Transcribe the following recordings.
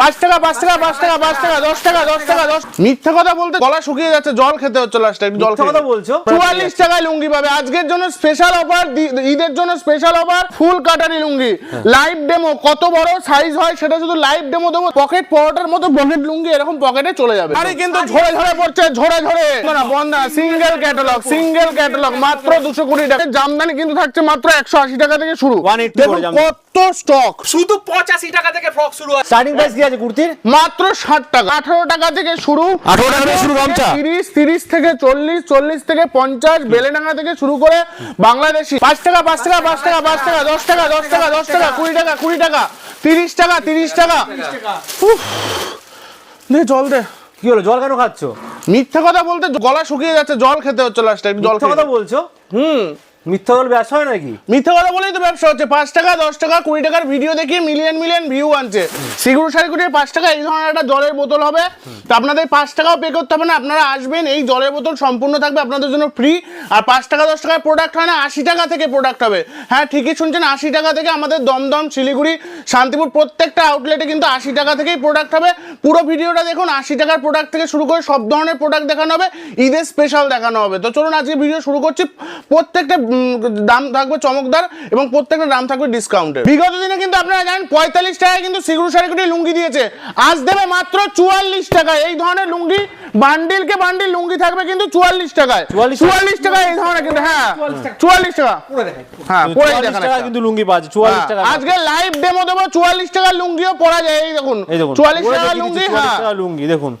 পাঁচ টাকা পাঁচ টাকা পাঁচ টাকা পাঁচ টাকা দশ টাকা দশ টাকা দশ মিথ্যা কথা বলতে গলা শুকিয়ে যাচ্ছে জল খেতে হচ্ছে লাস্টে একটু জল কথা বলছো? চুয়াল্লিশ টাকায় লুঙ্গি পাবে। আজকের জন্য স্পেশাল অফার ঈদের জন্য স্পেশাল অফার ফুল কাটারি লুঙ্গি। লাইভ ডেমো কত বড় সাইজ হয় সেটা শুধু লাইভ ডেমো দেবো। পকেট পকেটের মতো পকেট লুঙ্গি এরকম পকেটে চলে যাবে। আরে কিন্তু ঝরে ঝরে পড়ছে ঝরে ঝরে। না বন্ধা সিঙ্গেল ক্যাটালগ সিঙ্গেল ক্যাটালগ মাত্র দুশো কোটি টাকা। জামদানি কিন্তু থাকছে মাত্র একশো আশি টাকা থেকে শুরু। 180 দেখুন করে জামদানি। কত স্টক শুধু পঁচাশি টাকা থেকে ফ্রক শুরু আছে স্টার্টিং প্রাইস কি আছে কুর্তির? মাত্র ষাট টাকা। আঠারো টাকা থেকে শুরু 18 টাকা থেকে শুরু গামছা? তিরিশ তিরিশ থেকে চল্লিশ চল্লিশ থেকে পঞ্চাশ বেলেডাঙ্গা থেকে শুরু করে বাংলাদেশি। পাঁচ টাকা পাঁচ টাকা পাঁচ টাকা পাঁচ টাকা দশ টাকা দশ টাকা দশ টাকা কুড়ি টাকা কুড়ি টাকা তিরিশ টাকা তিরিশ টাকা। দে জল দে। কি হলো জল কেন খাচ্ছ? মিথ্যা কথা বলতে গলা শুকিয়ে যাচ্ছে জল খেতে হচ্ছে লাস্টে একটু জল কথা বলছো? হুম। মিথ্যা বল ব্যবসা হয় নাকি? মিথ্যা কথা বলেই তো ব্যবসা হচ্ছে। পাঁচ টাকা, দশ টাকা, কুড়ি টাকার ভিডিও দেখিয়ে মিলিয়ন মিলিয়ন ভিউ আনছে। সিগুরু শাড়িগুটির পাঁচ টাকা, এই ধরনের একটা জলের বোতল হবে। তো আপনাদের পাঁচ টাকাও পে করতে হবে না, আপনারা আসবেন, এই জলের বোতল সম্পূর্ণ থাকবে, আপনাদের জন্য ফ্রি আর পাঁচ টাকা, দশ টাকার প্রোডাক্ট হয় না, আশি টাকা থেকে প্রোডাক্ট হবে। হ্যাঁ ঠিকই শুনছেন, আশি টাকা থেকে আমাদের দমদম, শিলিগুড়ি, শান্তিপুর প্রত্যেকটা আউটলেটে কিন্তু আশি টাকা থেকেই প্রোডাক্ট হবে। পুরো ভিডিওটা দেখুন, আশি টাকার প্রোডাক্ট থেকে শুরু করে সব ধরনের প্রোডাক্ট দেখানো হবে। ঈদের স্পেশাল দেখানো হবে। তো চলুন, আজকে ভিডিও শুরু করছি। প্রত্যেকটা দাম থাকবে চমকদার এবং প্রত্যেকটা দাম থাকবে ডিসকাউন্টের বিগত দিনে কিন্তু আপনারা জানেন পঁয়তাল্লিশ টাকায় কিন্তু সিগুরু শাড়িগুটি লুঙ্গি দিয়েছে। আজ দেবে মাত্র চুয়াল্লিশ টাকায়। এই ধরনের লুঙ্গি বান্ডিলকে বান্ডিল লুঙ্গি থাকবে কিন্তু চুয়াল্লিশ টাকায়। চুয়াল্লিশ টাকায় এই ধরনের কিন্তু হ্যাঁ চুয়াল্লিশ টাকা। হ্যাঁ পরে টাকা কিন্তু লুঙ্গি পাচ্ছে চুয়াল্লিশ হ্যাঁ, টাকা আজকে লাইভ ডেমো দেবো চুয়াল্লিশ টাকার লুঙ্গিও পরা যায় এই দেখুন। চুয়াল্লিশ দেখিয়ে লুঙ্গি হ্যাঁ। লুঙ্গি দেখুন।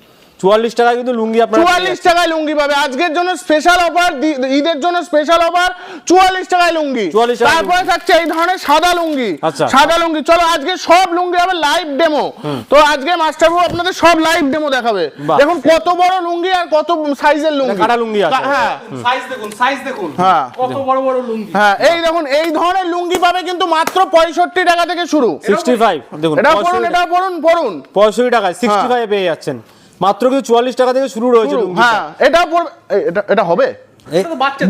চুয়াল্লিশ টাকা কিন্তু লুঙ্গি আপনার চুয়াল্লিশ টাকায় লুঙ্গি পাবে। আজকের জন্য স্পেশাল অফার ঈদের জন্য স্পেশাল অফার চুয়াল্লিশ টাকায় লুঙ্গি। 44 তারপরে থাকছে এই ধরনের সাদা লুঙ্গি। আচ্ছা। সাদা লুঙ্গি। চলো আজকে সব লুঙ্গি হবে লাইভ ডেমো তো আজকে মাস্টারবাবু আপনাদের সব লাইভ ডেমো দেখাবে। দেখুন কত বড় লুঙ্গি আর কত সাইজের লুঙ্গি। কাটা লুঙ্গি আছে। হ্যাঁ। সাইজ দেখুন সাইজ দেখুন। হ্যাঁ। কত বড় বড় লুঙ্গি। হ্যাঁ এই দেখুন এই ধরনের লুঙ্গি পাবে কিন্তু মাত্র পঁয়ষট্টি টাকা থেকে শুরু। সিক্সটি ফাইভ দেখুন এটা পড়ুন এটা পড়ুন পড়ুন। পঁয়ষট্টি টাকায় সিক্সটি ফাইভ পেয়ে যাচ্ছেন। মাত্র কিন্তু চুয়াল্লিশ টাকা থেকে শুরু রয়েছে হ্যাঁ এটা এটা এটা হবে?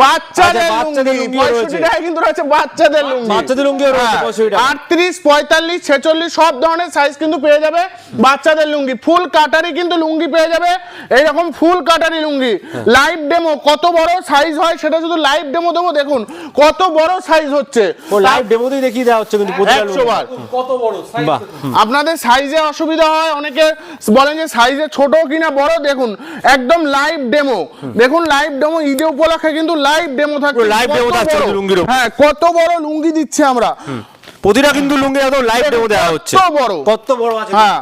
বাচ্চাদের লুঙ্গি লুঙ্গিও 65 রয়েছে। টাকায় কিন্তু রয়েছে বাচ্চাদের লুঙ্গি। বাচ্চাদের লুঙ্গিও রয়েছে হ্যাঁ, 65 টাকা। 38 45 46 সব ধরনের সাইজ কিন্তু পেয়ে যাবে বাচ্চাদের লুঙ্গি। ফুল কাটারি কিন্তু লুঙ্গি পেয়ে যাবে এইরকম ফুল কাটারি লুঙ্গি। হ্যাঁ। লাইভ ডেমো কত বড় সাইজ হয় সেটা শুধু লাইভ ডেমো দেবো দেখুন কত বড় সাইজ হচ্ছে। ও লাইভ ডেমোতেই দেখিয়ে দেওয়া হচ্ছে কিন্তু প্রতিটা 100 লুঙ্গি। বার। কত বড় সাইজ আপনাদের সাইজে অসুবিধা হয় অনেকে বলেন যে সাইজে ছোট কিনা বড় দেখুন একদম লাইভ ডেমো দেখুন লাইভ ডেমো ঈদে উপলক্ষে কিন্তু লাইভ ডেমো থাকবে লাইভ ডেমো থাকছে? লুঙ্গির হ্যাঁ কত বড় লুঙ্গি দিচ্ছে আমরা। প্রতিটা কিন্তু লুঙ্গি একদম লাইভ ডেমো দেওয়া হচ্ছে। কত বড়? কত বড় আছে? হ্যাঁ।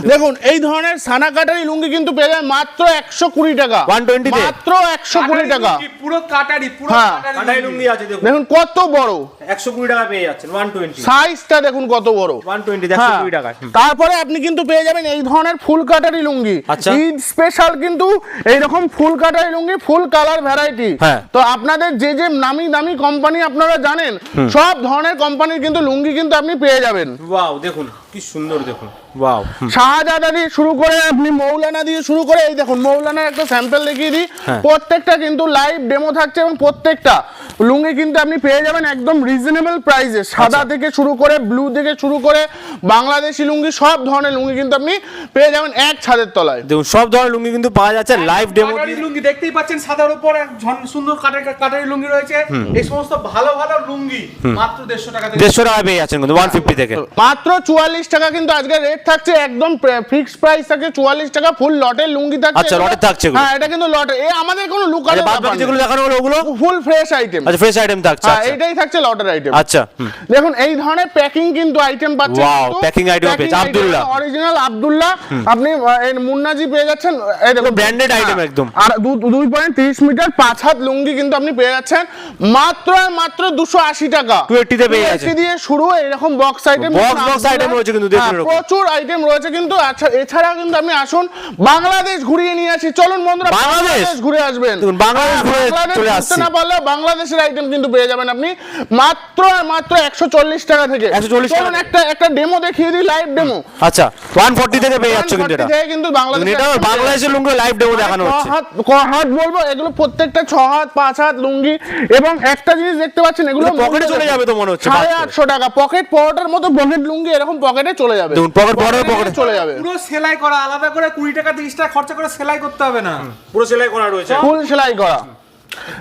দেখুন এই ধরনের সানা কাটারি লুঙ্গি কিন্তু পেয়ে যায় মাত্র একশো কুড়ি টাকা। 120 তে? মাত্র একশো কুড়ি টাকা। পুরো কাটারি পুরো হ্যাঁ। কাটারি লুঙ্গি। আছে দেখুন। দেখুন কত বড়। একশো কুড়ি টাকা পেয়ে যাচ্ছেন ওয়ান টোয়েন্টি সাইজটা দেখুন কত বড়। ওয়ান টোয়েন্টি একশো হ্যাঁ। কুড়ি টাকা তারপরে আপনি কিন্তু পেয়ে যাবেন এই ধরনের ফুল কাটারি লুঙ্গি। আচ্ছা। ঈদ স্পেশাল কিন্তু এইরকম ফুল কাটারি লুঙ্গি ফুল কালার ভ্যারাইটি হ্যাঁ। তো আপনাদের যে যে নামি দামি কোম্পানি আপনারা জানেন সব ধরনের কোম্পানির কিন্তু লুঙ্গি কিন্তু আপনি পেয়ে যাবেন। ওয়াও দেখুন। কি সুন্দর দেখুন। ওয়াও শাহজাদা দিয়ে শুরু করে আপনি মৌলানা দিয়ে শুরু করে এই দেখুন মৌলানার একটা স্যাম্পল দেখিয়ে দিই। হ্যাঁ। প্রত্যেকটা কিন্তু লাইভ ডেমো থাকছে এবং প্রত্যেকটা। লুঙ্গি কিন্তু আপনি পেয়ে যাবেন একদম রিজনেবল প্রাইসে সাদা আচ্ছা। থেকে শুরু করে ব্লু থেকে শুরু করে বাংলাদেশি লুঙ্গি সব ধরনের লুঙ্গি কিন্তু আপনি পেয়ে যাবেন এক ছাদের তলায়। দেখুন সব ধরনের লুঙ্গি কিন্তু পাওয়া যাচ্ছে লাইভ ডেমো লুঙ্গি দেখতেই পাচ্ছেন সাদার উপর এক সুন্দর কাটারি কাটারি লুঙ্গি রয়েছে। এই সমস্ত ভালো ভালো লুঙ্গি মাত্র দেড়শো টাকা দেড়শো টাকা পেয়ে যাচ্ছেন কিন্তু ওয়ান ফিফটি থেকে। মাত্র চুয়াল্লিশ টাকা কিন্তু আজকে রেট থাকছে একদম ফিক্সড প্রাইস থাকছে চুয়াল্লিশ টাকা ফুল লটের লুঙ্গি থাকছে আচ্ছা, লটের থাকছে হ্যাঁ এটা কিন্তু লটে। এ আমাদের কোনো লুকানো আচ্ছা বাকি যেগুলো দেখানো হলো ওগুলো? ফুল ফ্রেশ আইটেম আচ্ছা ফ্রেশ আইটেম থাকছে হ্যাঁ আচ্ছা। এটাই থাকছে লটের আইটেম আচ্ছা দেখুন এই ধরনের প্যাকিং কিন্তু আইটেম পাচ্ছেন Wow, packing item পেয়েছে, আব্দুল্লাহ। অরিজিনাল আব্দুল্লাহ। আপনি এই মুন্নাজি পেয়ে যাচ্ছেন এই দেখুন। item হ্যাঁ। একদম। আর দু- দুই পয়েন্ট তিরিশ মিটার পাঁচ হাত লুঙ্গি কিন্তু আপনি পেয়ে যাচ্ছেন। মাত্র মাত্র দুশো আশি টাকা। 280 তে পেয়ে যাচ্ছেন। দিয়ে শুরু এরকম box item Box, box item রয়েছে কিন্তু দেখুন প্রচুর আইটেম রয়েছে কিন্তু আচ্ছা এছাড়াও কিন্তু আপনি আসুন বাংলাদেশ ঘুরিয়ে নিয়ে আসি। চলুন বন্ধুরা বাংলাদেশ? ঘুরে আসবেন। দেখুন, বাংলাদেশ হ্যাঁ, ঘুরে চলে আসছি। না পারলে বাংলাদেশের আইটেম কিন্তু পেয়ে যাবেন আপনি। মাত্র মাত্র একশো চল্লিশ টাকা থেকে। 140 টাকা চলুন একটা একটা ডেমো দেখিয়ে দিই লাইভ ডেমো আচ্ছা ওয়ান ফোর্টি থেকে পেয়ে যাচ্ছে কিন্তু এটা। কিন্তু বাংলাদেশ এটা বাংলাদেশের লুঙ্গি লাইভ ডেমো দেখানো হচ্ছে। ক হাত বলব এগুলো প্রত্যেকটা ছ হাত পাঁচ হাত লুঙ্গি এবং একটা জিনিস দেখতে পাচ্ছেন এগুলো পকেটে চলে যাবে তো মনে হচ্ছে সাড়ে মাত্র। আটশো টাকা। পকেট পকেটের মতো পকেট লুঙ্গি এরকম পকেটে চলে যাবে। দেখুন পকেট বড় পকেটে চলে যাবে। পুরো সেলাই করা আলাদা করে কুড়ি টাকা তিরিশ টাকা খরচা করে সেলাই করতে হবে না। পুরো সেলাই করা রয়েছে। ফুল সেলাই করা।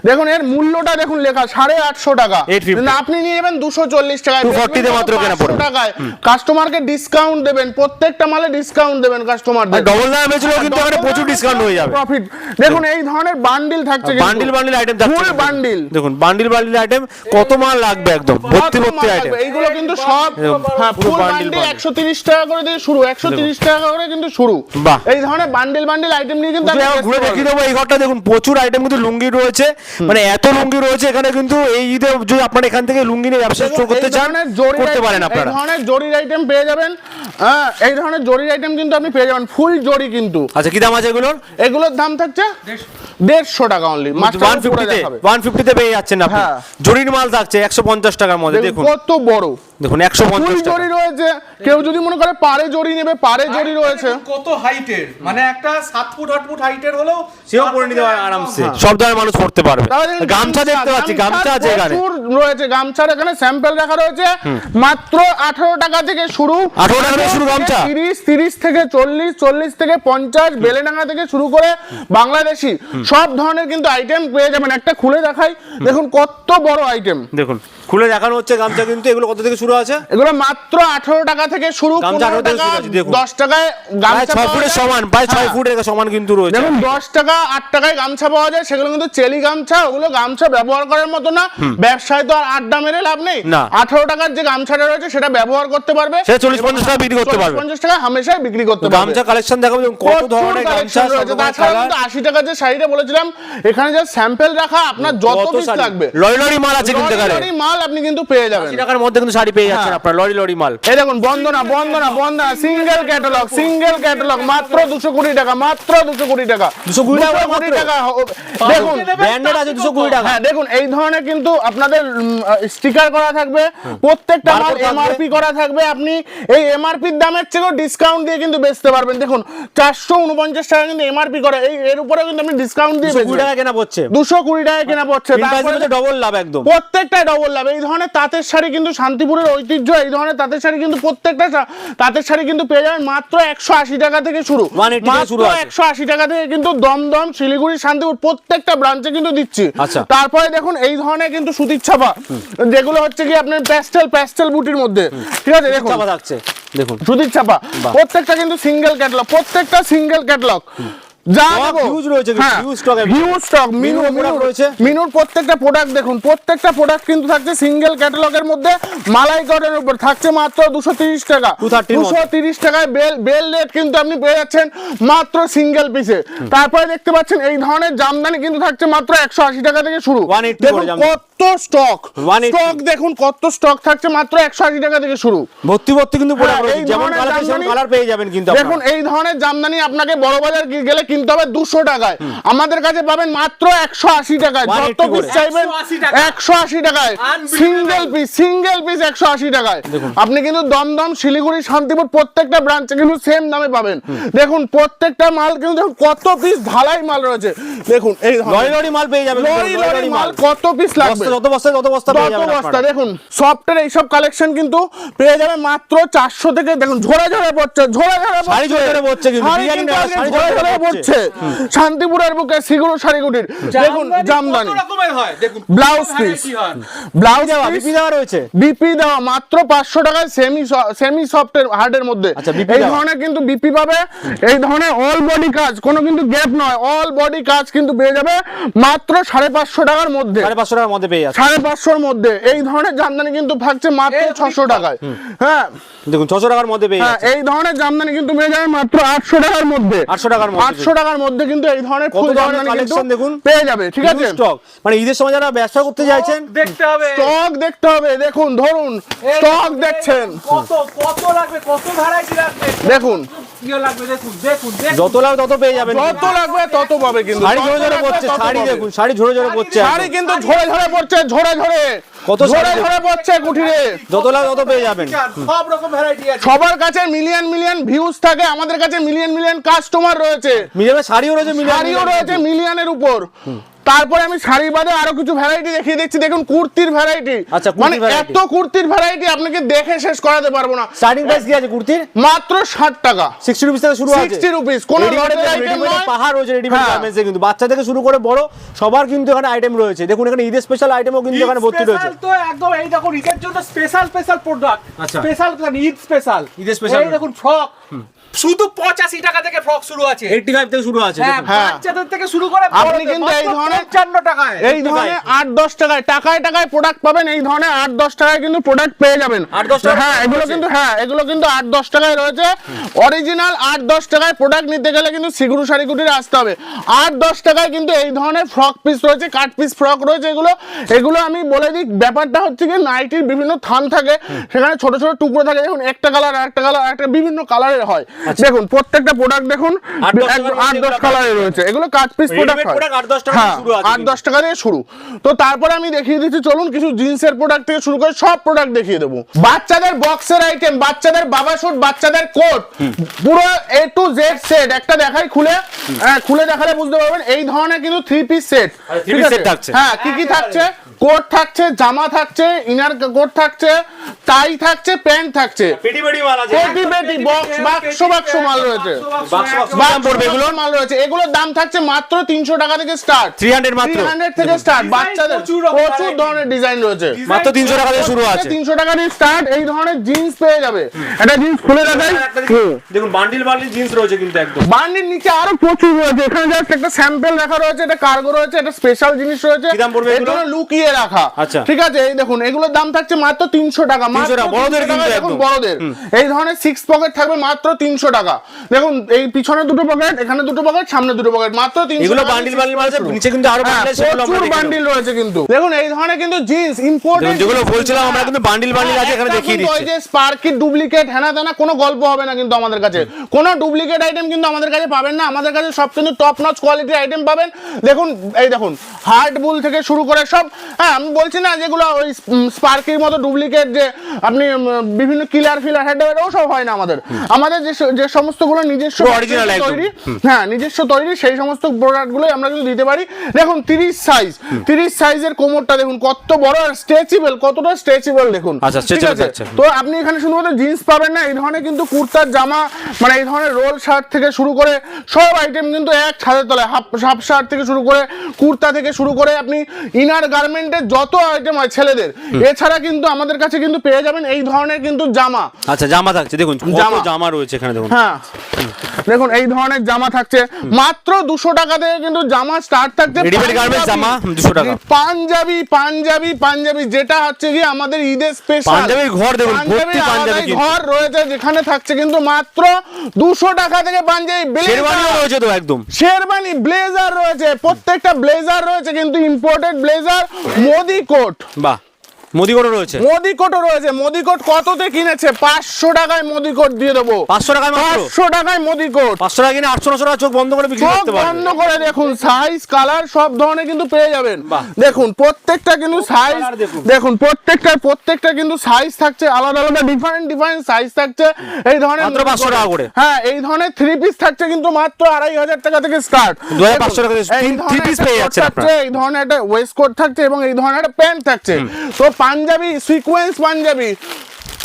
দেখুন এর মূল্যটা দেখুন লেখা সাড়ে আটশো টাকা। আপনি নিয়ে যাবেন দুশো চল্লিশ টাকায়। মাত্র কেনা পড়বে। টাকায়। কাস্টমারকে ডিসকাউন্ট দেবেন প্রত্যেকটা মালে ডিসকাউন্ট দেবেন কাস্টমারদের ডবল দামে বেচলেও কিন্তু এখানে প্রচুর ডিসকাউন্ট হয়ে যাবে। প্রফিট দেখুন এই ধরনের বান্ডিল থাকছে বান্ডিল বান্ডিল আইটেম bundle। দেখুন বান্ডিল বান্ডিল আইটেম কত মাল লাগবে একদম? ভর্তি ভর্তি আইটেম এইগুলো কিন্তু সব হ্যাঁ ফুল বান্ডিল bundle। একশো তিরিশ টাকা করে দিয়ে শুরু একশো তিরিশ টাকা করে কিন্তু শুরু। এই ধরনের বান্ডিল বান্ডিল আইটেম নিয়ে কিন্তু ঘুরে। দেখিয়ে দেবো এই ঘরটা দেখুন প্রচুর আইটেম কিন্তু লুঙ্গি রয়েছে মানে এত লুঙ্গি রয়েছে এখানে কিন্তু এই ঈদে যদি আপনারা এখান থেকে লুঙ্গি নিয়ে ব্যবসা শুরু করতে চান করতে পারেন এই ধরনের জরির আইটেম পেয়ে যাবেন। হ্যাঁ, এই ধরনের জরির আইটেম কিন্তু আপনি পেয়ে যাবেন। ফুল জরি কিন্তু। আচ্ছা কি দাম আছে এগুলোর? এগুলোর দাম থাকছে দেড়শো টাকা অনলি ওয়ান ফিফটিতে ওয়ান ফিফটিতে পেয়ে যাচ্ছেন আপনি। হ্যাঁ। জরির মাল থাকছে একশো পঞ্চাশ টাকার মধ্যে দেখুন। কত বড়। দেখুন একশো পঞ্চাশ টাকা। জরি রয়েছে। কেউ যদি মনে করে পারে জরি নেবে পারে জরি রয়েছে। কত হাইটের। মানে একটা সাত ফুট আট ফুট হাইটের হলেও সেও করে নিতে পারে আরামসে। সব ধরনের মানুষ পড়তে পারবে। গামছা দেখতে পাচ্ছি গামছা আছে এখানে। প্রচুর রয়েছে গামছার এখানে স্যাম্পল রাখা রয়েছে। মাত্র আঠারো টাকা থেকে শুরু। 18 টাকা থেকে শুরু গামছা? তিরিশ তিরিশ থেকে চল্লিশ চল্লিশ থেকে পঞ্চাশ বেলেডাঙ্গা থেকে শুরু করে বাংলাদেশি সব ধরনের কিন্তু আইটেম পেয়ে যাবেন। একটা খুলে দেখাই। দেখুন কত বড় আইটেম দেখুন খুলে দেখানো হচ্ছে গামছা কিন্তু এগুলো কত থেকে শুরু আছে? এগুলো মাত্র আঠারো টাকা থেকে শুরু 15 টাকা শুরু আছে, দেখুন। দশ টাকায় গামছা ছয় ফুটের সমান প্রায় ছয় হ্যাঁ। ফুটের সমান কিন্তু রয়েছে। দেখুন দশ টাকা আট টাকায় গামছা পাওয়া যায় সেগুলো কিন্তু চেলি গামছা ওগুলো গামছা ব্যবহার করার মতো না। ব্যবসায় তো আর আড্ডা মেরে লাভ নেই। না। আঠারো টাকার যে গামছাটা রয়েছে সেটা ব্যবহার করতে পারবে। সেটা 40 50 টাকা বিক্রি করতে পারবে। পঞ্চাশ টাকা হামেশাই বিক্রি করতে পারবে। গামছা কালেকশন দেখাবো কত ধরনের গামছা রয়েছে। তাছাড়া কিন্তু আশি টাকার যে শাড়িটা বলেছিলাম এখানে যে স্যাম্পল রাখা আপনার যত পিস লাগবে। লরি লরি মাল আছে কিন্তু এখানে লরি মাল আপনি কিন্তু পেয়ে যাবেন। টাকার মধ্যে কিন্তু শাড়ি পেয়ে যাচ্ছেন হ্যাঁ। আপনার লরি লরি মাল। এই দেখুন বন্দনা বন্দনা বন্দনা সিঙ্গেল ক্যাটালগ সিঙ্গেল ক্যাটালগ মাত্র দুশো কুড়ি টাকা মাত্র দুশো কুড়ি টাকা। 220 টাকা কুড়ি টাকা দেখুন ব্র্যান্ডেড আছে দুশো কুড়ি টাকা। হ্যাঁ দেখুন এই ধরনের কিন্তু আপনাদের স্টিকার করা থাকবে প্রত্যেকটা মাল। এমআরপি করা থাকবে আপনি এই এমআরপির দামের চেয়েও ডিসকাউন্ট দিয়ে কিন্তু বেচতে পারবেন। দেখুন চারশো উনপঞ্চাশ টাকা কিন্তু এমআরপি করা এই এর উপরে কিন্তু আপনি ডিসকাউন্ট দিয়ে দুশো কুড়ি টাকা কেনা পড়ছে। দুশো কুড়ি টাকা কেনা পড়ছে ডবল লাভ একদম। প্রত্যেকটা ডবল লাভ। এই ধরনের তাঁতের শাড়ি কিন্তু শান্তিপুরের ঐতিহ্য এই ধরনের তাঁতের শাড়ি কিন্তু প্রত্যেকটা তাঁতের শাড়ি কিন্তু পেয়ে যাবেন মাত্র একশো আশি টাকা থেকে শুরু। মাত্র একশো আশি টাকা থেকে কিন্তু দমদম শিলিগুড়ি শান্তিপুর প্রত্যেকটা ব্রাঞ্চে কিন্তু দিচ্ছি। আচ্ছা। তারপরে দেখুন এই ধরনের কিন্তু সুতির ছাপা যেগুলো হচ্ছে কি আপনার প্যাস্টেল প্যাস্টেল বুটির মধ্যে। ঠিক আছে দেখুন। থাকছে দেখুন। সুতির ছাপা প্রত্যেকটা কিন্তু সিঙ্গেল ক্যাটলগ প্রত্যেকটা সিঙ্গেল ক্যাটালগ হ্যাঁ huge stock available। Huge stock মিনুর product মিনুর রয়েছে। মিনুর প্রত্যেকটা প্রোডাক্ট দেখুন প্রত্যেকটা প্রোডাক্ট কিন্তু থাকছে সিঙ্গেল ক্যাটালগের মধ্যে। মালাই কটনের উপর থাকছে মাত্র দুশো তিরিশ টাকা। দুশো তিরিশ টাকায় বেল বেল রেট কিন্তু আপনি পেয়ে যাচ্ছেন মাত্র সিঙ্গেল পিসে তারপরে দেখতে পাচ্ছেন এই ধরনের জামদানি কিন্তু থাকছে মাত্র একশো আশি টাকা থেকে শুরু। 180 দেখুন করে জামদানি। কত স্টক স্টক দেখুন কত স্টক থাকছে মাত্র একশো আশি টাকা থেকে শুরু। ভর্তি ভর্তি কিন্তু হ্যাঁ, এই ধরনের জামদানি- পেয়ে যাবেন কিন্তু দেখুন এই ধরনের জামদানি আপনাকে বড় বাজার গেলে কিনতে হবে দুশো টাকায়। আমাদের কাছে পাবেন মাত্র একশো আশি টাকায়। যত পিস চাইবেন একশো আশি টাকায়। সিঙ্গেল পিস সিঙ্গেল পিস একশো আশি টাকায়। আপনি কিন্তু দমদম শিলিগুড়ি শান্তিপুর প্রত্যেকটা ব্রাঞ্চে কিন্তু সেম দামে পাবেন। দেখুন প্রত্যেকটা মাল কিন্তু দেখুন কত পিস ঢালাই মাল রয়েছে। দেখুন এই লরি লরি মাল পেয়ে যাবেন। লরি লরি মাল কত পিস লাগবে? বস্তা যত বস্তা তত বস্তা পেয়ে যত যাবেন বস্তা দেখুন সফটের এইসব কালেকশন কিন্তু পেয়ে যাবে মাত্র চারশো থেকে দেখুন ঝরে ঝরে পড়ছে ঝরে ঝরে শাড়ি ঝরে ঝরে পড়ছে কিন্তু, ঝরে ঝরে ঝরে পড়ছে শান্তিপুরের বুকে সিগুরু শাড়িগুটির। দেখুন জামদানি। হয় ব্লাউজ পিস ব্লাউজ বিপি দেওয়া রয়েছে? বিপি দেওয়া মাত্র পাঁচশো টাকায় সেমি সেমি সফটের হার্ডের মধ্যে। আচ্ছা, এই ধরনের কিন্তু বিপি পাবে। এই ধরনের অল বডি কাজ কোনো কিন্তু গ্যাপ নয়। অল বডি কাজ কিন্তু পেয়ে যাবে মাত্র সাড়ে পাঁচশো টাকার মধ্যে। সাড়ে পাঁচশো টাকার মধ্যে পেয়ে যাচ্ছে। সাড়ে পাঁচশোর মধ্যে। এই ধরনের জামদানি কিন্তু থাকছে মাত্র ছশো টাকায়। হ্যাঁ। দেখুন ছশো টাকার মধ্যে পেয়ে হ্যাঁ যাচ্ছে। এই ধরনের জামদানি কিন্তু পেয়ে যাবে মাত্র আটশো টাকার মধ্যে। 800 টাকার মধ্যে। আটশো টাকার মধ্যে কিন্তু এই ধরনের ফুল ধরনের দেখুন। পেয়ে যাবে ঠিক আছে? স্টক মানে ঈদের সময় যারা ব্যবসা করতে চাইছেন দেখতে হবে। স্টক দেখতে হবে দেখুন ধরুন স্টক দেখছেন। কত কত লাগবে কত ভ্যারাইটি লাগবে? দেখুন। কি লাগবে দেখুন দেখুন দেখুন। যত লাভ তত পেয়ে যাবেন। যত লাগবে তত পাবে কিন্তু। শাড়ি ঝরে ঝরে লাগবে পড়ছে শাড়ি দেখুন শাড়ি ঝরে ঝরে পড়ছে শাড়ি কিন্তু ঝরে ঝরে পড়ছে ঝরে ঝরে। কত ঝরে ধরে পড়ছে কুঠিরে। যতলা তত পেয়ে যাবেন। সব রকম ভ্যারাইটি আছে। সবার কাছে মিলিয়ন মিলিয়ন ভিউজ থাকে আমাদের কাছে মিলিয়ন মিলিয়ন কাস্টমার রয়েছে। মিলিয়ন শাড়িও রয়েছে মিলিয়ন শাড়িও রয়েছে মিলিয়নের উপর। তারপরে আমি শাড়ি বাদে আরও কিছু ভ্যারাইটি দেখিয়ে দিচ্ছি। দেখুন কুর্তির ভ্যারাইটি আচ্ছা, মানে এত কুর্তির ভ্যারাইটি আপনাকে দেখে শেষ করাতে পারব না। স্টার্টিং প্রাইস কি আছে কুর্তির? মাত্র ষাট টাকা। 60 রুপিস থেকে শুরু আছে। 60 rupees, কোনো। পাহাড় রয়েছে রেডিমেড হ্যাঁ। গার্মেন্টসে কিন্তু বাচ্চা থেকে শুরু করে বড় সবার কিন্তু এখানে আইটেম রয়েছে। দেখুন এখানে ঈদের স্পেশাল আইটেমও কিন্তু এখানে ভর্তি রয়েছে। স্পেশাল তো একদম এই দেখুন ঈদের জন্য special special product. Special Eid special ঈদের special এই দেখুন ফ্রক শুধু পঁচাশি টাকা থেকে ফ্রক শুরু আছে। 85 থেকে শুরু আছে হ্যাঁ হ্যাঁ। বাচ্চাদের থেকে শুরু করে আপনি কিন্তু এই ধরনের- পঞ্চান্ন টাকায়। এই ধরনের আট দশ টাকায় টাকায় টাকায় প্রোডাক্ট পাবেন এই ধরনের আট দশ টাকায় কিন্তু প্রোডাক্ট পেয়ে যাবেন। 8-10 টাকায় হ্যাঁ এগুলো কিন্তু হ্যাঁ এগুলো কিন্তু আট দশ টাকায় রয়েছে। অরিজিনাল আট দশ টাকায় প্রোডাক্ট নিতে গেলে কিন্তু সিগুরু শাড়ি কুটিরে আসতে হবে। আট দশ টাকায় কিন্তু এই ধরনের ফ্রক পিস রয়েছে কাট পিস ফ্রক রয়েছে এগুলো। এগুলো আমি বলে দিই ব্যাপারটা হচ্ছে কি নাইটির বিভিন্ন থান থাকে। সেখানে ছোট ছোট টুকরো থাকে। দেখুন একটা কালার একটা কালার একটা বিভিন্ন কালারের হয়। দেখুন প্রত্যেকটা প্রোডাক্ট দেখুন আট দশ কালারের রয়েছে। এগুলো কাট পিস প্রোডাক্ট হয়। আট দশ টাকা হ্যাঁ দিয়ে শুরু তো তারপরে আমি দেখিয়ে দিচ্ছি চলুন কিছু জিন্সের প্রোডাক্ট থেকে শুরু করে সব প্রোডাক্ট দেখিয়ে দেবো। বাচ্চাদের বক্সের আইটেম বাচ্চাদের বাবা শুট বাচ্চাদের কোট পুরো এ টু জেড সেট একটা দেখাই খুলে। হ্যাঁ, খুলে দেখালে বুঝতে পারবেন এই ধরনের কিন্তু থ্রি পিস সেট আচ্ছা। হ্যাঁ কি কি থাকছে? কোট থাকছে জামা থাকছে ইনার কোট থাকছে টাই থাকছে প্যান্ট থাকছে। পেটি পেটি মাল আছে। পেটি পেটি বক্স বাক্স বাক্স মাল রয়েছে। দাম পড়বে এগুলোর মাল রয়েছে। এগুলোর দাম থাকছে মাত্র তিনশো টাকা থেকে স্টার্ট 300 মাত্র। 300 থেকে স্টার্ট বাচ্চাদের প্রচুর। ধরনের ডিজাইন রয়েছে। মাত্র 300 টাকা থেকে শুরু আছে। তিনশো টাকা দিয়ে স্টার্ট এই ধরনের জিন্স পেয়ে যাবে। একটা জিন্স খুলে দেখাই। দেখুন বান্ডিল বান্ডিল জিন্স রয়েছে কিন্তু একদম। বান্ডির নিচে আরও প্রচুর রয়েছে। এখানে জাস্ট একটা স্যাম্পল রাখা রয়েছে। এটা কার্গো রয়েছে। এটা স্পেশাল জিনিস রয়েছে। কি দাম পড়বে এগুলো? এগুলো লুকিয়ে রাখা। আচ্ছা। ঠিক আছে এই দেখুন এগুলোর দাম থাকছে মাত্র তিনশো টাকা মাত্র বড়দের 300 টাকা কিন্তু দেখুন বড়দের। এই ধরনের সিক্স পকেট থাকবে মাত্র তিনশো টাকা। দেখুন এই পিছনে দুটো পকেট এখানে দুটো পকেট সামনে দুটো পকেট মাত্র তিনশো বান্ডিল বান্ডিল আছে নিচে কিন্তু আরও হ্যাঁ, প্রচুর বান্ডিল রয়েছে কিন্তু। দেখুন এই ধরনের কিন্তু জিন্স ইম্পোর্টেড যেগুলো বলছিলাম আমরা কিন্তু বান্ডিল বান্ডিল আছে এখানে দেখিয়ে ওই যে স্পার্কির ডুপ্লিকেট তেনা কোনো গল্প হবে না কিন্তু আমাদের কাছে। কোনো ডুপ্লিকেট আইটেম কিন্তু আমাদের কাছে পাবেন না। আমাদের কাছে সব কিন্তু টপ নচ কোয়ালিটির আইটেম পাবেন। দেখুন এই দেখুন হার্ড বুল থেকে শুরু করে সব হ্যাঁ আমি বলছি না যেগুলো ওই স্পার্কির মতো ডুপ্লিকেট যে আপনি বিভিন্ন কিলার ফিলার হেড সব হয় না আমাদের। আমাদের যে যে সমস্তগুলো নিজস্ব। তৈরি হ্যাঁ নিজস্ব তৈরি সেই সমস্ত প্রোডাক্টগুলোই আমরা কিন্তু দিতে পারি। দেখুন তিরিশ সাইজ তিরিশ সাইজের কোমরটা দেখুন কত বড় আর স্ট্রেচেবল কতটা স্ট্রেচেবল দেখুন। আচ্ছা, ঠিক আছে? তো আপনি এখানে শুধুমাত্র জিন্স পাবেন না এই ধরনের কিন্তু কুর্তার জামা মানে এই ধরনের রোল শার্ট থেকে শুরু করে সব আইটেম কিন্তু এক ছাদের তলায় হাফ হাফ শার্ট থেকে শুরু করে কুর্তা থেকে শুরু করে আপনি ইনার গার্মেন্টের যত আইটেম হয় ছেলেদের এছাড়া কিন্তু আমাদের কাছে কিন্তু পেয়ে যাবেন এই ধরনের কিন্তু জামা। আচ্ছা জামা থাকছে। দেখুন জামা। জামা রয়েছে এখানে দেখুন। হ্যাঁ। দেখুন এই ধরনের জামা থাকছে। মাত্র দুশো টাকা থেকে কিন্তু জামা স্টার্ট থাকছে। পাঞ্জাবি। জামা 200 টাকা। পাঞ্জাবি পাঞ্জাবি পাঞ্জাবি যেটা হচ্ছে কি আমাদের ঈদের স্পেশাল পাঞ্জাবির ঘর দেখুন, পাঞ্জাবি ঘর রয়েছে যেখানে থাকছে কিন্তু মাত্র দুশো টাকা থেকে পাঞ্জাবি blazer। রয়েছে তো একদম। শেরবানি ব্লেজার রয়েছে প্রত্যেকটা ব্লেজার রয়েছে কিন্তু ইম্পোর্টেড ব্লেজার মোদি কোট বাহ। রয়েছে? রয়েছে। কততে কিনেছে? পাঁচশো টাকায় মোদি দিয়ে দেবো। 500 টাকায় পাঁচশো টাকায় মোদি কোট 500 টাকা কিনে 800 900 টাকা চোখ বন্ধ করে বিক্রি করতে পারবেন বন্ধ করে দেখুন সাইজ কালার সব ধরনের কিন্তু পেয়ে যাবেন। দেখুন প্রত্যেকটা কিন্তু সাইজ দেখুন। দেখুন প্রত্যেকটা প্রত্যেকটা কিন্তু সাইজ থাকছে আলাদা আলাদা ডিফারেন্ট ডিফারেন্ট সাইজ থাকছে। এই ধরনের মাত্র 500 টাকা করে। হ্যাঁ এই ধরনের থ্রি পিস থাকছে কিন্তু মাত্র আড়াই হাজার টাকা থেকে স্টার্ট 2500 টাকা থেকে তিন- three piece পেয়ে যাচ্ছেন আপনারা। এই ধরনের একটা ওয়েস্ট কোট থাকছে এবং এই ধরনের একটা প্যান্ট থাকছে। তো পাঞ্জাবি সিকোয়েন্স পাঞ্জাবি।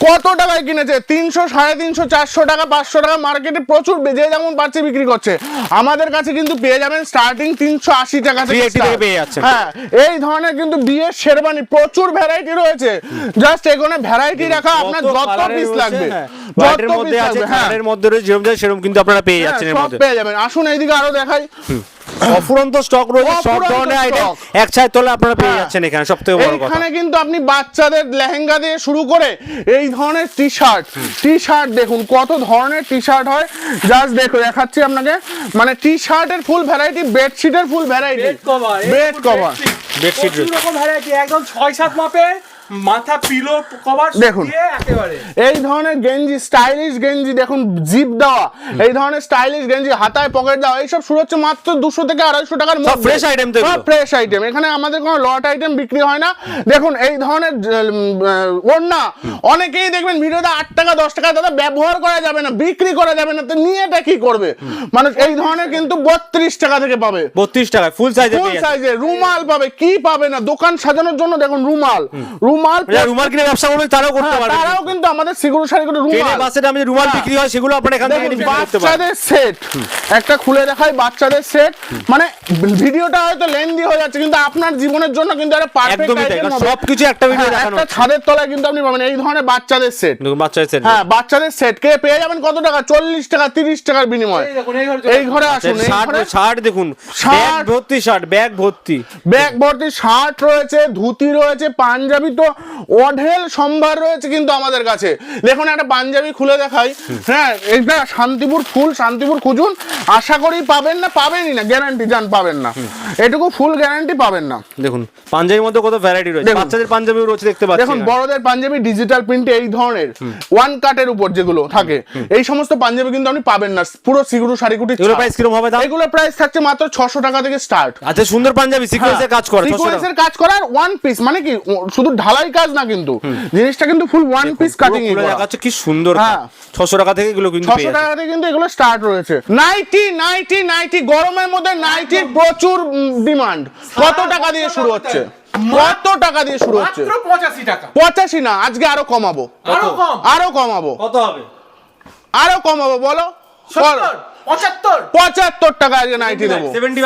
কত টাকায় কিনেছে? তিনশো সাড়ে তিনশো চারশো টাকা পাঁচশো টাকা মার্কেটে প্রচুর বে- যে যেমন পাচ্ছে বিক্রি করছে। আমাদের কাছে কিন্তু পেয়ে যাবেন স্টার্টিং তিনশো আশি টাকা থেকে 380 থেকে start। পেয়ে যাচ্ছেন। হ্যাঁ এই ধরনের কিন্তু বিয়ের শেরবানি প্রচুর ভ্যারাইটি রয়েছে। জাস্ট এখানে ভ্যারাইটি রাখা আপনার যত পিস লাগবে। হ্যাঁ। যত piece লাগবে, হ্যাঁ। কালারের মধ্যে রয়েছে যেরকম কিন্তু আপনারা পেয়ে হ্যাঁ, যাচ্ছেন পেয়ে যাবেন। আসুন এইদিকে আরও দেখাই। অফুরন্ত স্টক রয়েছে সব ধরনের আইটেম এক ছায়ের তলে আপনারা পেয়ে হ্যাঁ। যাচ্ছেন এখানে সবথেকে বড় কথা। এইখানে কিন্তু আপনি বাচ্চাদের লেহেঙ্গা দিয়ে শুরু করে এই ধরনের টি শার্ট টি শার্ট দেখুন কত ধরনের টি শার্ট হয়। জাস্ট দেখো দেখাচ্ছি আপনাকে। মানে টি শার্টের full variety বেডশিটের full variety bed cover bed cover bedsheet রকম ভ্যারাইটি একদম ছয় সাত মাপে মাথা পিলো কভার দেখুন। একেবারে। এই ধরনের গেঞ্জি স্টাইলিশ গেঞ্জি দেখুন জিপ দেওয়া। এই ধরনের স্টাইলিশ গেঞ্জি হাতায় পকেট দেওয়া। এইসব শুরু হচ্ছে মাত্র দুশো থেকে আড়াইশো টাকার মধ্যে। fresh item তো ফ্রেশ আইটেম এখানে আমাদের কোনো লট আইটেম বিক্রি হয় না। দেখুন এই ধরনের ওড়না অনেকেই দেখবেন ভিডিওতে আট টাকা দশ টাকা দাদা ব্যবহার করা যাবে না বিক্রি করা যাবে না তো নিয়ে এটা কি করবে? মানুষ এই ধরনের কিন্তু বত্রিশ টাকা থেকে পাবে। বত্রিশ টাকায় ফুল সাইজের ফুল সাইজে রুমাল পাবে কি পাবে না দোকান সাজানোর জন্য দেখুন রুমাল রুমাল রুমাল কিনে ব্যবসা করবেন তারাও করতে হ্যাঁ, পারবেন। তারাও কিন্তু আমাদের সিকিউরিটি শাড়ি করে রুমাল। বাসে যে রুমাল হ্যাঁ। বিক্রি হয় সেগুলো আপনারা এখান থেকে দেখুন নিয়ে করতে পারেন। বাচ্চাদের সেট একটা খুলে দেখাই বাচ্চাদের সেট মানে ভিডিওটা হয়তো লেন্দি হয়ে যাচ্ছে কিন্তু আপনার জীবনের জন্য কিন্তু একটা পারফেক্ট আইটেম সবকিছু একটা ভিডিও হ্যাঁ, দেখানো একটা ছাদের তলায় কিন্তু আপনি পাবেন। এই ধরনের বাচ্চাদের সেট বাচ্চাদের set হ্যাঁ বাচ্চাদের সেট কে পেয়ে যাবেন কত টাকা? চল্লিশ টাকা তিরিশ টাকার বিনিময়। এই ঘরে এই ঘরে আসুন। এই শার্ট দেখুন। শার্ট। ব্যাগ ভর্তি শার্ট ব্যাগ ভর্তি। ব্যাগ ভর্তি শার্ট রয়েছে ধুতি রয়েছে পাঞ্জাবি তো অঢেল সম্ভার রয়েছে কিন্তু আমাদের কাছে। দেখুন একটা পাঞ্জাবি খুলে দেখাই। হ্যাঁ এটা শান্তিপুর ফুল শান্তিপুর খুঁজুন। আশা করি পাবেন না পাবেনই না গ্যারান্টি জান পাবেন না। এটুকু ফুল গ্যারান্টি পাবেন না। দেখুন পাঞ্জাবির মধ্যে কত ভ্যারাইটি রয়েছে। বাচ্চাদের পাঞ্জাবিও রয়েছে দেখতে পাচ্ছেন দেখুন বড়দের পাঞ্জাবি ডিজিটাল প্রিন্টে এই ধরনের। ওয়ান কাটের উপর যেগুলো থাকে। এই সমস্ত পাঞ্জাবি কিন্তু আপনি পাবেন না। পুরো সিগুরু শাড়িকুটি এগুলো প্রাইস কীরকম হবে দাম? এগুলো প্রাইস থাকছে মাত্র ছশো টাকা থেকে স্টার্ট আচ্ছা সুন্দর পাঞ্জাবি সিকোয়েন্সের কাজ করে 600 সিকোয়েন্সের কাজ করার ওয়ান পিস মানে কি শুধু ঢালাই কাজ না কিন্তু। জিনিসটা কিন্তু ফুল ওয়ান পিস কাটিং পুরো খুলে দেখাচ্ছে কি সুন্দর হ্যাঁ। ছশো টাকা থেকে এগুলো কিন্তু ছশো পেয়ে যাচ্ছে। টাকা থেকে কিন্তু এগুলো স্টার্ট রয়েছে। নাইটি নাইটি নাইটি গরমের মধ্যে নাইটির প্রচুর ডিমান্ড কত টাকা দিয়ে শুরু হচ্ছে? কত টাকা দিয়ে শুরু হচ্ছে? মাত্র পঁচাশি টাকা। পঁচাশি না আজকে আরও কমাবো। আরও কম। আরও কমাবো। কত হবে? আরও কমাবো বলো। সত্তর। পঁচাত্তর। পঁচাত্তর টাকা আজকে নাইটি দেবো। সেভেন্টি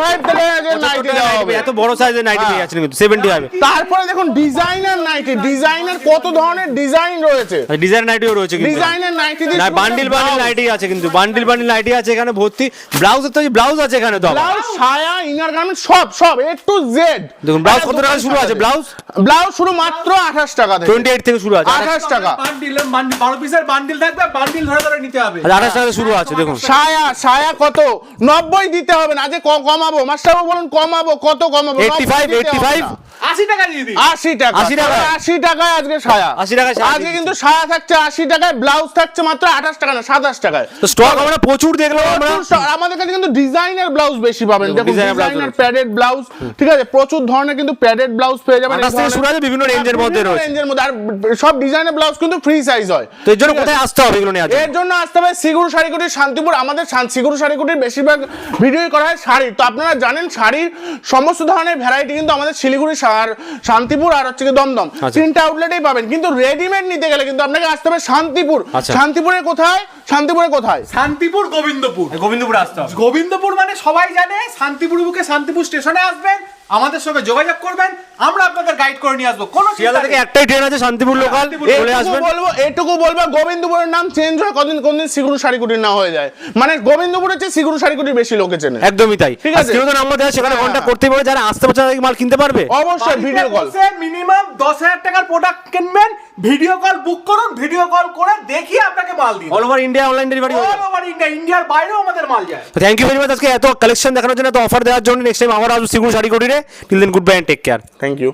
ফাইভ থেকে আজকে নাইটি দেওয়া হবে। এত বড় সাইজের নাইটি পেয়ে যাচ্ছেন কিন্তু সেভেন্টি হবে তারপরে দেখুন ডিজাইনার নাইটি ডিজাইনার কত ধরনের ডিজাইন রয়েছে? ডিজাইন নাইটিও রয়েছে কিন্তু। ডিজাইনের নাইটি না বান্ডিল বান্ডিল নাইটি আছে কিন্তু। বান্ডিল বান্ডিল নাইটি আছে এখানে ভর্তি। ব্লাউজের তো ব্লাউজ আছে এখানে তো ব্লাউজ সায়া ইনার গার্মেন্ট সব সব এ টু জেড দেখুন ব্লাউজ কত টাকা শুরু আছে? ব্লাউজ ব্লাউজ শুরু মাত্র আঠাশ টাকা থেকে। টোয়েন্টি এইট থেকে শুরু আছে। আঠাশ টাকা। বান্ডিল বারো পিসের বান্ডিল থাকবে বান্ডিল ধরে ধরে নিতে হবে। আঠাশ টাকা শুরু আছে দেখুন। সায়া সায়া কত? নব্বই দিতে হবে না ক- কমাবো? মাস্টারবাবু বলুন কমাবো কত কমাবো? 85, নব্বই দিতে হবে 85 আশি টাকা দিয়ে দিই আশি টাকা। 80 টাকা? আশি টাকায় আজকে সায়া। 80 টাকায় আজকে কিন্তু সায়া থাকছে আশি টাকায় ব্লাউজ থাকছে মাত্র আঠাশ টাকা না সাতাশ টাকায়। স্টক আমরা প্রচুর দেখলাম আমরা। আমাদের কাছে কিন্তু ডিজাইনার ব্লাউজ বেশি পাবেন। দেখুন designer blouse ডিজাইনার রয়েছে। প্যাডেড ব্লাউজ ঠিক আছে? প্রচুর ধরনের কিন্তু প্যাডেড ব্লাউজ পেয়ে যাবেন। আঠাশ থেকে শুরু আছে বিভিন্ন রেঞ্জের হ্যাঁ, মধ্যে রয়েছে। রেঞ্জের মধ্যে। আর সব ডিজাইনের ব্লাউজ কিন্তু ফ্রি সাইজ হয়। তো এর জন্য কোথায় আসতে হবে এগুলো নিয়ে এর জন্য আসতে হবে সিগুরু শান্তিপুর আমাদের সিগুরু শাড়িকুটির বেশিরভাগ ভিডিওই করা হয় শাড়ি। তো আপনারা জানেন শাড়ির সমস্ত ধরনের ভ্যারাইটি কিন্তু আমাদের শিলিগুড়ি আর শান্তিপুর আর হচ্ছে কি দমদম। আচ্ছা। তিনটা আউটলেটেই পাবেন। কিন্তু রেডিমেড নিতে গেলে কিন্তু আপনাকে আসতে হবে শান্তিপুর। আচ্ছা। শান্তিপুরে কোথায়? শান্তিপুরে কোথায়? শান্তিপুর গোবিন্দপুর। গোবিন্দপুর আসতে হবে। গোবিন্দপুর মানে সবাই জানে শান্তিপুর বুকে শান্তিপুর স্টেশনে আসবেন। আমাদের সঙ্গে যোগাযোগ করবেন আমরা আপনাদের গাইড করে নিয়ে আসব। কোনো শিয়ালদা থেকে একটাই ট্রেন আছে শান্তিপুর লোকাল চলে এটুকু আসবেন। বলব এটুকু বলব গোবিন্দপুরের নাম চেঞ্জ হয় কদিন কোনদিন সিগুরু শাড়িকুটির না হয়ে যায়। মানে গোবিন্দপুরের চেয়ে সিগুরু শাড়িকুটির বেশি লোকে চেনে। একদমই তাই। ঠিক আছে। স্ক্রিনে নাম নাম্বার দেওয়া সেখানে কন্টাক্ট কন্ট্যাক্ট হ্যাঁ। পারবে যারা আসতে পারছে মাল কিনতে পারবে। অবশ্যই ভিডিও কল মিনিমাম দশ হাজার টাকার প্রোডাক্ট কিনবেন ভিডিও কল বুক করুন ভিডিও কল করে দেখি আপনাকে মাল দিন all over India online delivery all over India ইন্ডিয়ার বাইরেও আমাদের মাল যায়। থ্যাংক ইউ ভেরি মাচ আজকে এত কালেকশন দেখানোর জন্য এত অফার দেওয়ার জন্য নেক্সট টাইম আবার আসব সিগুন sari কোটিরে till then good bye and take care thank you